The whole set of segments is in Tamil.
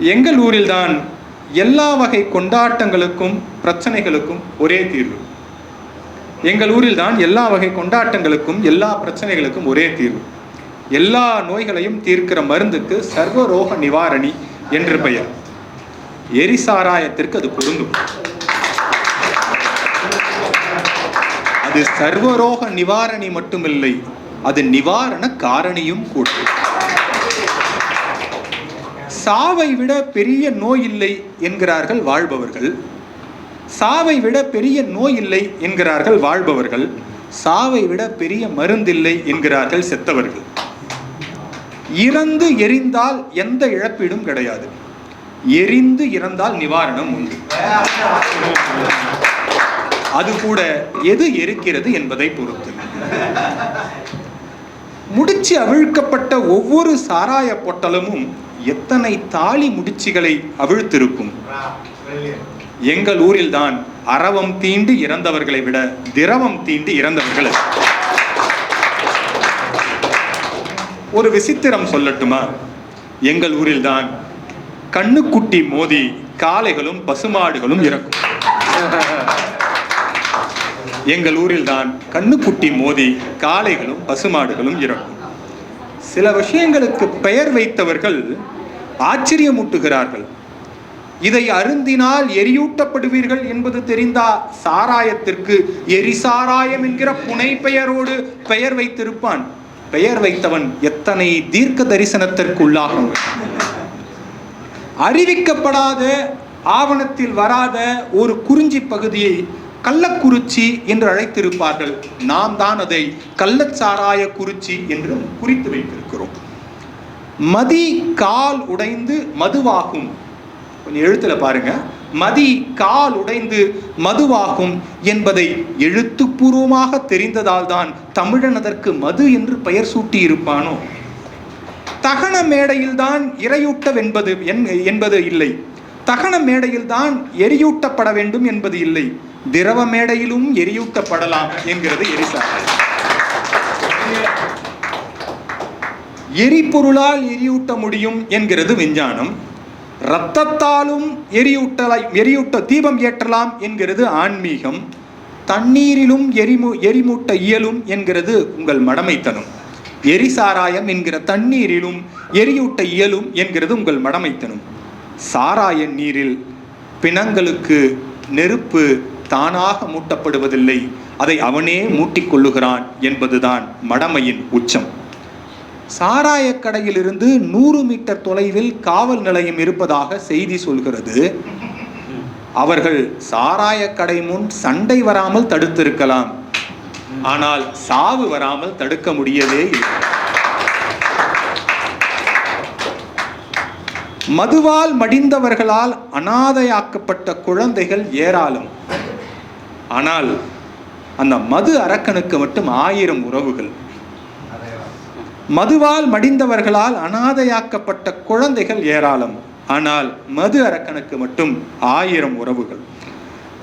எங்கள் ஊரில்தான் எல்லா வகை கொண்டாட்டங்களுக்கும் பிரச்சனைகளுக்கும் ஒரே தீர்வு. எங்கள் ஊரில் தான் எல்லா வகை கொண்டாட்டங்களுக்கும் எல்லா பிரச்சனைகளுக்கும் ஒரே தீர்வு. எல்லா நோய்களையும் தீர்க்கிற மருந்துக்கு சர்வரோக நிவாரணி என்று பெயர். எரிசாராயத்திற்கு அது பொருந்தும். அது சர்வரோக நிவாரணி மட்டுமில்லை அது நிவாரண காரணியும் கூட. சாவை விட பெரிய நோய் இல்லை என்கிறார்கள் வாழ்பவர்கள். சாவை விட பெரிய நோய் இல்லை என்கிறார்கள் வாழ்பவர்கள். சாவை விட பெரிய மருந்தில்லை என்கிறார்கள் செத்தவர்கள். இறந்து எரிந்தால் எந்த இழப்பீடும் கிடையாது. எரிந்து இறந்தால் நிவாரணம் உண்டு. அது கூட எது எரிக்கிறது என்பதை பொறுத்து. முடிச்சு அவிழ்க்கப்பட்ட ஒவ்வொரு சாராய பொட்டலமும் எத்தனை தாலி முடிச்சுகளை அவிழ்த்திருக்கும்? எங்கள் ஊரில்தான் அரவம் தீண்டு இறந்தவர்களை விட திரவம் தீண்டு இறந்தவர்கள். ஒரு விசித்திரம் சொல்லட்டுமா? எங்கள் ஊரில்தான் கண்ணுக்குட்டி மோதி காளைகளும் பசுமாடுகளும் இறக்கும். எங்கள் ஊரில்தான் கண்ணுக்குட்டி மோதி காளைகளும் பசுமாடுகளும் இறக்கும். சில விஷயங்களுக்கு பெயர் வைத்தவர்கள் ஆச்சரியமூட்டுகிறார்கள். இதை அருந்தினால் எரியூட்டப்படுவீர்கள் என்பது தெரிந்தா சாராயத்திற்கு எரிசாராயம் என்கிற புனை பெயரோடு பெயர் வைத்திருப்பான். பெயர் வைத்தவன் எத்தனை தீர்க்க தரிசனத்திற்கு உள்ளாகும் அறிவிக்கப்படாத ஆவணத்தில் வராத ஒரு குறிஞ்சி பகுதியை கள்ளக்குறிச்சி என்று அழைத்திருப்பார்கள். நாம் தான் அதை கள்ளச்சாராய குறிச்சி என்று குறித்து வைத்திருக்கிறோம். மதி கால் உடைந்து மதுவாகும். கொஞ்சம் எழுத்துல பாருங்க. மதி கால் உடைந்து மதுவாகும் என்பதை எழுத்துப்பூர்வமாக தெரிந்ததால் தான் தமிழன் அதற்கு மது என்று பெயர் சூட்டி இருப்பானோ? தகன மேடையில் தான் இரையூட்டவென்பது என்- என்பது இல்லை. தகன மேடையில் தான் எரியூட்டப்பட வேண்டும் என்பது இல்லை. திரவ மேடையிலும் எரியூட்டப்படலாம் என்கிறது எரிசாராயம் எரிபொருளால் எரியூட்ட முடியும் என்கிறது விஞ்ஞானம். இரத்தத்தாலும் எரியூட்டலை எரியூட்ட தீபம் ஏற்றலாம் என்கிறது ஆன்மீகம். தண்ணீரிலும் எரிமு எரிமூட்ட இயலும் என்கிறது உங்கள் மடமைத்தனம். எரிசாராயம் என்கிற தண்ணீரிலும் எரியூட்ட இயலும் என்கிறது உங்கள் மடமைத்தனம். சாராய நீரில் பிணங்களுக்கு நெருப்பு தானாக மூட்டப்படுவதில்லை. அதை அவனே மூட்டிக்கொள்ளுகிறான் என்பதுதான் மடமையின் உச்சம். சாராயக்கடையிலிருந்து நூறு மீட்டர் தொலைவில் காவல் நிலையம் இருப்பதாக செய்தி சொல்கிறது. அவர்கள் சாராயக்கடை முன் சண்டை வராமல் தடுத்திருக்கலாம். ஆனால் சாவு வராமல் தடுக்க முடியவே இல்லை. மதுவால் மடிந்தவர்களால் அனாதையாக்கப்பட்ட குழந்தைகள் ஏராளம். ஆனால் அந்த மது அரக்கனுக்கு மட்டும் ஆயிரம் உறவுகள். மதுவால் மடிந்தவர்களால் அனாதையாக்கப்பட்ட குழந்தைகள் ஏராளம். ஆனால் மது அரக்கனுக்கு மட்டும் ஆயிரம் உறவுகள்.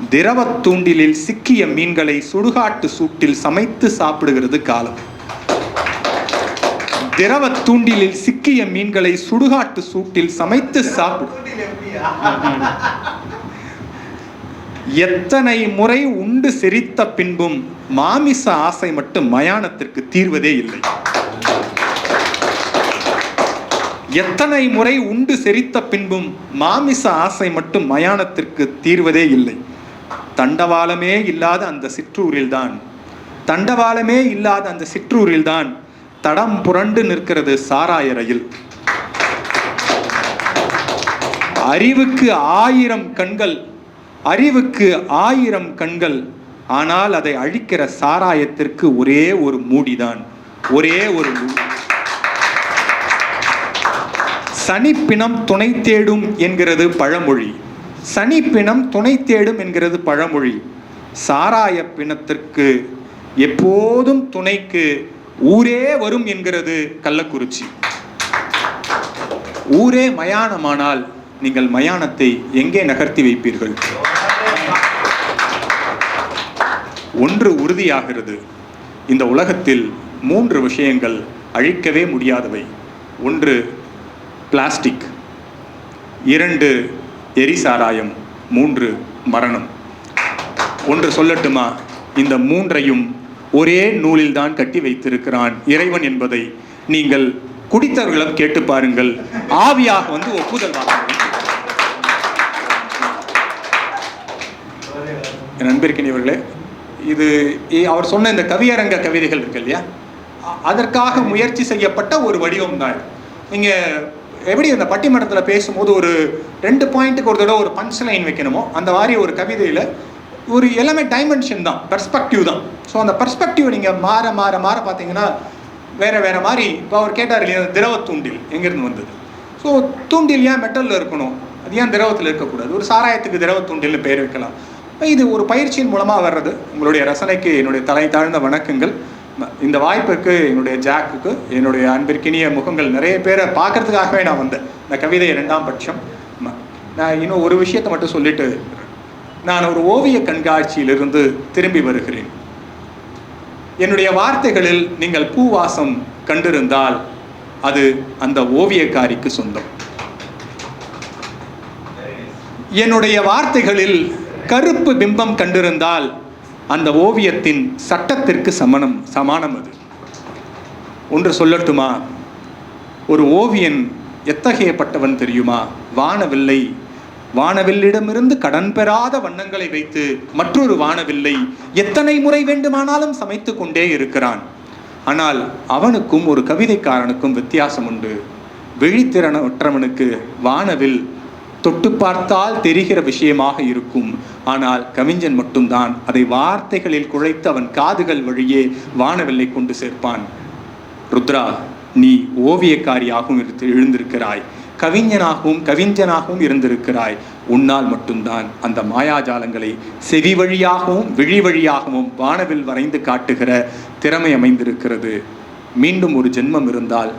திரவத் தூண்டிலில் சிக்கிய மீன்களை சுடுகாட்டு சூட்டில் சமைத்து சாப்பிடுகிறது காலம். திரவத் தூண்டிலில் சிக்கிய மீன்களை சுடுகாட்டு சூட்டில் சமைத்து சாப்பிடு எத்தனை முறை உண்டு செரித்த பின்பும் மாமிச ஆசை மட்டும் மயானத்திற்கு தீர்வதே இல்லை. எத்தனை முறை உண்டு செரித்த பின்பும் மாமிச ஆசை மட்டும் மயானத்திற்கு தீர்வதே இல்லை. தண்டவாளமே இல்லாத அந்த சிற்றூரில்தான் தண்டவாளமே இல்லாத அந்த சிற்றூரில்தான் தடம் புரண்டு நிற்கிறது சாராய ரயில். அறிவுக்கு ஆயிரம் கண்கள் அறிவுக்கு ஆயிரம் கண்கள் ஆனால் அதை அழிக்கிற சாராயத்திற்கு ஒரே ஒரு மூடிதான் ஒரே ஒரு சனிப்பினம் சனிப்பிணம் துணை தேடும் என்கிறது பழமொழி. சனிப்பிணம் துணை தேடும் என்கிறது பழமொழி. சாராய பிணத்திற்கு எப்போதும் துணைக்கு ஊரே வரும் என்கிறது கள்ளக்குறிச்சி. ஊரே மயானமானால் நீங்கள் மயானத்தை எங்கே நகர்த்தி வைப்பீர்கள்? ஒன்று உறுதியாகிறது. இந்த உலகத்தில் மூன்று விஷயங்கள் அழிக்கவே முடியாதவை. ஒன்று பிளாஸ்டிக். இரண்டு எரிசாராயம். மூன்று மரணம். ஒன்று சொல்லட்டுமா? இந்த மூன்றையும் ஒரே நூலில் தான் கட்டி வைத்திருக்கிறான் இறைவன் என்பதை நீங்கள் குடித்தவர்களிடம் கேட்டு பாருங்கள். ஆவியாக வந்து ஒப்புதல் வாங்க இது அவர் சொன்ன இந்த கவியரங்க கவிதைகள் இருக்கு இல்லையா? அதற்காக முயற்சி செய்யப்பட்ட ஒரு வடிவம் தான் நீங்க எப்படி அந்த பட்டிமன்றத்தில் பேசும்போது ஒரு ரெண்டு பாயிண்ட்டுக்கு ஒரு தடவை ஒரு பஞ்ச் லைன் வைக்கணுமோ அந்த மாதிரி ஒரு கவிதையில் ஒரு எல்லாமே டைமென்ஷன் தான் பெர்ஸ்பெக்டிவ் தான். ஸோ அந்த பெர்ஸ்பெக்டிவ் நீங்கள் மாற மாற மாற பார்த்தீங்கன்னா வேற வேற மாதிரி இப்போ அவர் கேட்டார் இல்லையா திரவ தூண்டில் எங்கேருந்து வந்தது? ஸோ தூண்டில் ஏன் மெட்டலில் இருக்கணும்? அது ஏன் திரவத்தில் இருக்கக்கூடாது? ஒரு சாராயத்துக்கு திரவ தூண்டில்னு பேர் வைக்கலாம். இது ஒரு பயிற்சியின் மூலமாக வர்றது. உங்களுடைய ரசனைக்கு என்னுடைய தலை தாழ்ந்த வணக்கங்கள். இந்த வாய்ப்புக்கு என்னுடைய ஜாக்குக்கு என்னுடைய அன்பிற்கினிய முகங்கள் நிறைய பேரை பார்க்கறதுக்காகவே நான் வந்தேன். இந்த கவிதை இரண்டாம் பட்சம். நான் இன்னும் ஒரு விஷயத்தை மட்டும் சொல்லிட்டு நான் ஒரு ஓவிய கண்காட்சியிலிருந்து திரும்பி வருகிறேன். என்னுடைய வார்த்தைகளில் நீங்கள் பூவாசம் கண்டிருந்தால் அது அந்த ஓவியக்காரிக்கு சொந்தம். என்னுடைய வார்த்தைகளில் கருப்பு பிம்பம் கண்டிருந்தால் அந்த ஓவியத்தின் சட்டத்திற்கு சமணம் சமானம் அது. ஒன்று சொல்லட்டுமா? ஒரு ஓவியன் எத்தகையப்பட்டவன் தெரியுமா? வானவில்லை. வானவில்லிடமிருந்து கடன் பெறாத வண்ணங்களை வைத்து மற்றொரு வானவில்லை எத்தனை முறை வேண்டுமானாலும் சமைத்து கொண்டே இருக்கிறான். ஆனால் அவனுக்கும் ஒரு கவிதைக்காரனுக்கும் வித்தியாசம் உண்டு. விழித்திறனற்றவனுக்கு வானவில் தொட்டு பார்த்தால் தெரிகிற விஷயமாக இருக்கும். ஆனால் கவிஞன் மட்டும்தான் அதை வார்த்தைகளில் குழைத்து அவன் காதுகள் வழியே வானவில்லை கொண்டு சேர்ப்பான். ருத்ரா நீ ஓவியக்காரியாகவும் இருந்து எழுந்திருக்கிறாய். கவிஞனாகவும் கவிஞனாகவும் இருந்திருக்கிறாய். உன்னால் மட்டும்தான் அந்த மாயாஜாலங்களை செவி வழியாகவும் விழி வழியாகவும் வானவில் வரைந்து காட்டுகிற திறமை அமைந்திருக்கிறது. மீண்டும் ஒரு ஜென்மம் இருந்தால்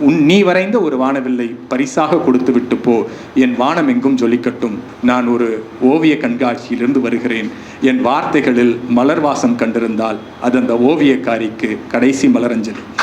உன் நீ வரைந்த ஒரு வானவில்லை பரிசாக கொடுத்து விட்டு போ. என் வானம் எங்கும் ஜொலிக்கட்டும். நான் ஒரு ஓவிய கண்காட்சியிலிருந்து வருகிறேன். என் வார்த்தைகளில் மலர் வாசம் கண்டிருந்தால் அது அந்த ஓவியக்காரிக்கு கடைசி மலரஞ்சலி.